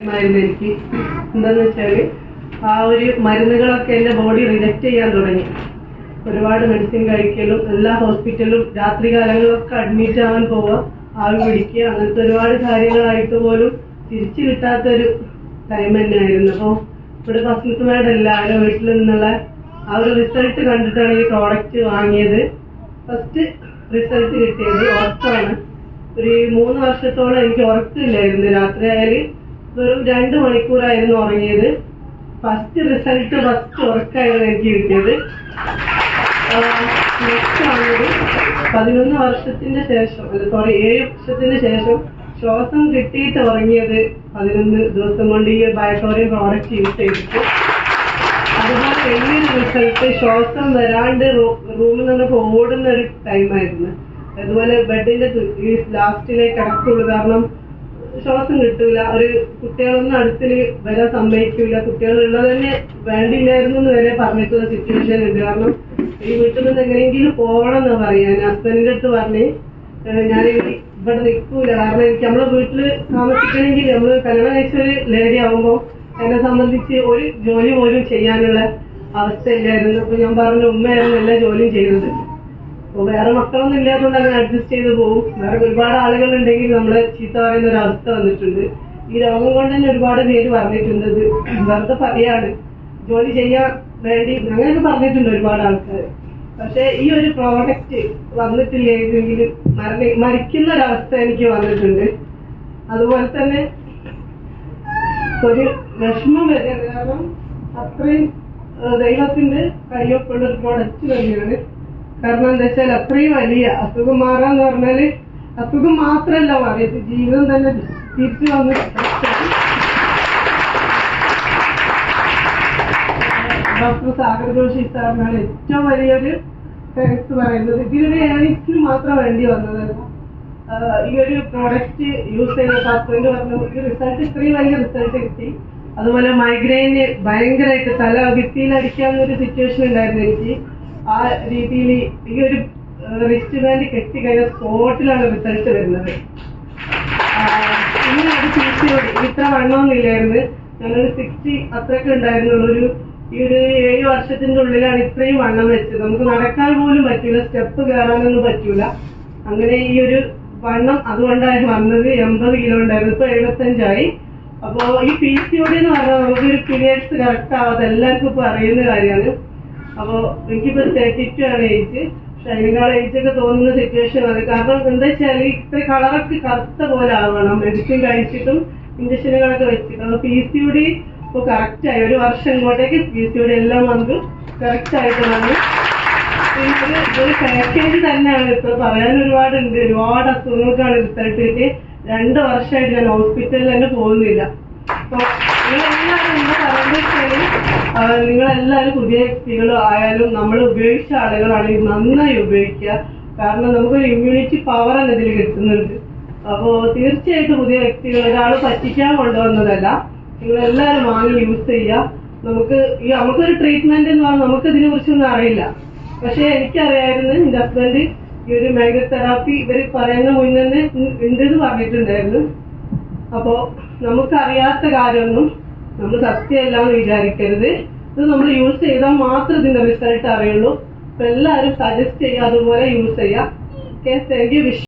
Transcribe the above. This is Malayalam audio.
എനിക്ക് എന്താന്ന് വെച്ചാൽ ആ ഒരു മരുന്നുകളൊക്കെ എന്റെ ബോഡി റിജക്ട് ചെയ്യാൻ തുടങ്ങി. ഒരുപാട് മെഡിസിൻ കഴിക്കലും എല്ലാ ഹോസ്പിറ്റലും രാത്രി കാലങ്ങളിലൊക്കെ അഡ്മിറ്റ് ആവാൻ പോവുക ആവി പിടിക്കുക അങ്ങനത്തെ ഒരുപാട് കാര്യങ്ങളായിട്ട് പോലും തിരിച്ചു കിട്ടാത്തൊരു ടൈം തന്നെയായിരുന്നു. അപ്പോൾ ഇവിടെ ഫസ്റ്റിത്തുമായിട്ട് എല്ലാവരും വീട്ടിൽ നിന്നുള്ള ആ ഒരു റിസൾട്ട് കണ്ടിട്ടാണ് ഈ പ്രോഡക്റ്റ് വാങ്ങിയത്. ഫസ്റ്റ് റിസൾട്ട് കിട്ടിയത് ഉറക്കമാണ് ഒരു മൂന്ന് വർഷത്തോളം എനിക്ക് ഉറക്കമില്ലായിരുന്നു രാത്രി ആയാൽ വെറും രണ്ട് മണിക്കൂറായിരുന്നു ഉറങ്ങിയത്. ഫസ്റ്റ് റിസൾട്ട് ഫസ്റ്റ് ഉറക്കായിരുന്നു എനിക്ക് കിട്ടിയത്. പതിനൊന്ന് വർഷത്തിന്റെ ശേഷം സോറി ഏഴ് വർഷത്തിന് ശേഷം ശ്വാസം കിട്ടിയിട്ട് ഉറങ്ങിയത് പതിനൊന്ന് ദിവസം കൊണ്ട് ഈ ബയോട്ടോറിയം പ്രോഡക്റ്റ് യൂസ് ചെയ്തിട്ട്. അതുപോലെ വലിയൊരു റിസൾട്ട് ശ്വാസം വരാണ്ട് റൂമിൽ നിന്നൊക്കെ ഓടുന്ന ഒരു ടൈമായിരുന്നു അതുപോലെ ബെഡിന്റെ ഈ ലാസ്റ്റിലെ കിടക്കുള്ളൂ. കാരണം ശ്വാസം കിട്ടൂല. ഒരു കുട്ടികളൊന്നും അടുത്തിൽ വരാൻ സമ്മതിക്കില്ല കുട്ടികളുള്ളത് തന്നെ വേണ്ടില്ലായിരുന്നു എന്ന് വരെ പറഞ്ഞിട്ടുള്ള സിറ്റുവേഷൻ ഉണ്ട്. കാരണം ഈ വീട്ടിൽ നിന്ന് എങ്ങനെയെങ്കിലും പോകണം എന്ന് പറയാൻ ഹസ്ബൻഡിന്റെ അടുത്ത് പറഞ്ഞ് ഞാൻ ഇവിടെ നിൽക്കൂല. കാരണം എനിക്ക് നമ്മളെ വീട്ടിൽ താമസിക്കണമെങ്കിൽ നമ്മൾ കല്യാണം കഴിച്ചൊരു ലേഡി ആവുമ്പോൾ എന്നെ സംബന്ധിച്ച് ഒരു ജോലി പോലും ചെയ്യാനുള്ള അവസ്ഥ അവസ്ഥയില്ലായിരുന്നു. അപ്പൊ ഞാൻ പറഞ്ഞു ഉമ്മയായിരുന്നു എല്ലാ ജോലിയും ചെയ്തത് വേറെ മക്കളൊന്നും ഇല്ലാത്തതുകൊണ്ട് അങ്ങനെ അഡ്ജസ്റ്റ് ചെയ്ത് പോകും വേറെ ഒരുപാട് ആളുകൾ ഉണ്ടെങ്കിൽ നമ്മളെ ചീത്ത പറയുന്ന ഒരു അവസ്ഥ വന്നിട്ടുണ്ട്. ഈ രോഗം കൊണ്ട് തന്നെ ഒരുപാട് പേര് പറഞ്ഞിട്ടുണ്ട് വെറുതെ പറയാണ്. ജോലി ചെയ്യാൻ വേണ്ടി അങ്ങനെയൊക്കെ പറഞ്ഞിട്ടുണ്ട് ഒരുപാട് ആൾക്കാർ പക്ഷെ ഈ ഒരു പ്രോഡക്റ്റ് വന്നിട്ടില്ലെങ്കിൽ മരണ മരിക്കുന്ന ഒരവസ്ഥ എനിക്ക് വന്നിട്ടുണ്ട്. അതുപോലെ തന്നെ ഒരു വിഷമം വരെ കാരണം അത്രയും ദൈവത്തിന്റെ കയ്യൊപ്പുള്ള ഒരു പ്രോഡക്റ്റ് തന്നെയാണ്. കാരണം എന്താ വെച്ചാൽ അത്രയും വലിയ അസുഖം മാറാന്ന് പറഞ്ഞാൽ അസുഖം മാത്രല്ല മാറിയത്. ജീവിതം തന്നെ തിരിച്ചു വന്ന് ഡോക്ടർ സാഗർ ജോഷി സാറിനാണ് ഏറ്റവും വലിയൊരു താങ്ക്സ് പറയുന്നത്. ഇതിനൊരു എനിക്ക് മാത്രം വേണ്ടി വന്നതല്ല ഈ ഒരു പ്രോഡക്റ്റ് യൂസ് ചെയ്ത ഹസ്ബൻഡ് പറഞ്ഞു ഈ റിസൾട്ട് ഇത്രയും വലിയ റിസൾട്ട് കിട്ടി. അതുപോലെ മൈഗ്രെയിന് ഭയങ്കരമായിട്ട് തല ഭിത്തിയിലടിക്കാവുന്ന ഒരു സിറ്റുവേഷൻ ഉണ്ടായിരുന്നു എനിക്ക്. ആ രീതിയിൽ ഈ ഒരു റിസ്റ്റ് ബാൻഡ് കെട്ടിക്കഴിഞ്ഞ സ്പോട്ടിലാണ് റിസൾട്ട് വരുന്നത്. ഇത്ര വണ്ണമൊന്നുമില്ലായിരുന്നു ഞങ്ങളൊരു സിക്സ്റ്റി അത്രയൊക്കെ ഉണ്ടായിരുന്നുള്ളൂ. ഒരു ഈ ഒരു ഏഴ് വർഷത്തിന്റെ ഉള്ളിലാണ് ഇത്രയും വണ്ണം വെച്ചത്. നമുക്ക് നടക്കാൻ പോലും പറ്റൂല സ്റ്റെപ്പ് കയറാനൊന്നും പറ്റൂല അങ്ങനെ ഈ ഒരു വണ്ണം അതുകൊണ്ടാണ് വന്നത്. എൺപത് കിലോ ഉണ്ടായിരുന്നു. ഇപ്പൊ എഴുപത്തഞ്ചായി. അപ്പോ ഈ പി സി ഒ ഡി എന്ന് പറഞ്ഞാൽ നമുക്കൊരു പീരിയഡ്സ് കറക്റ്റ് ആവാതെ എല്ലാവർക്കും ഇപ്പൊ അറിയുന്ന കാര്യമാണ്. അപ്പോ എനിക്കിപ്പോ തേർട്ടി ആണ് ഏജ് പക്ഷെ അതിനേക്കാൾ ഒക്കെ തോന്നുന്ന സിറ്റുവേഷൻ ആണ്. കാരണം എന്താ വെച്ചാൽ ഇത്ര കളറൊക്കെ കറുത്ത പോലെ ആവണം. മെഡിസിൻ കഴിച്ചിട്ടും ഇഞ്ചക്ഷനുകളൊക്കെ വെച്ചിട്ടും. അപ്പൊ പി സി ഡി ഇപ്പൊ കറക്റ്റ് ആയി. ഒരു വർഷം ഇങ്ങോട്ടേക്ക് പി സി ഡി എല്ലാം മന്തും കറക്റ്റ് ആയിട്ട് ഒരു പാക്കേജ് തന്നെയാണ്. ഇപ്പൊ പറയാൻ ഒരുപാടുണ്ട്. ഒരുപാട് അസുഖങ്ങൾക്കാണ് റിസൾട്ട് കിട്ടി രണ്ട് വർഷമായിട്ട് ഞാൻ ഹോസ്പിറ്റലിൽ തന്നെ പോകുന്നില്ല. നിങ്ങളെല്ലാവരും പുതിയ വ്യക്തികളും ആയാലും നമ്മൾ ഉപയോഗിച്ച ആളുകളാണെങ്കിൽ നന്നായി ഉപയോഗിക്കുക. കാരണം നമുക്കൊരു ഇമ്മ്യൂണിറ്റി പവർ ആണ് ഇതിൽ കിട്ടുന്നുണ്ട് അപ്പോ തീർച്ചയായിട്ടും പുതിയ വ്യക്തികൾ ഒരാൾ പറ്റിക്കാൻ കൊണ്ടുവന്നതല്ല. നിങ്ങളെല്ലാവരും വാങ്ങി യൂസ് ചെയ്യുക. നമുക്ക് ഈ നമുക്കൊരു ട്രീറ്റ്മെന്റ് എന്ന് പറഞ്ഞാൽ നമുക്ക് ഇതിനെ കുറിച്ചൊന്നും അറിയില്ല. പക്ഷെ എനിക്കറിയായിരുന്നു എന്റെ ഹസ്ബൻഡ് ഈ ഒരു മൈഗ്രോ തെറാപ്പി ഇവർ പറയുന്ന മുന്നേ ഉണ്ടെന്ന് പറഞ്ഞിട്ടുണ്ടായിരുന്നു. അപ്പോ നമുക്കറിയാത്ത കാര്യമൊന്നും നമ്മൾ സത്യമല്ല എന്ന് വിചാരിക്കരുത്. ഇത് നമ്മൾ യൂസ് ചെയ്താൽ മാത്രം ഇതിന്റെ റിസൾട്ട് അറിയുള്ളൂ. അപ്പൊ എല്ലാവരും സജസ്റ്റ് ചെയ്യുക അതുപോലെ യൂസ് ചെയ്യുക. Okay thank you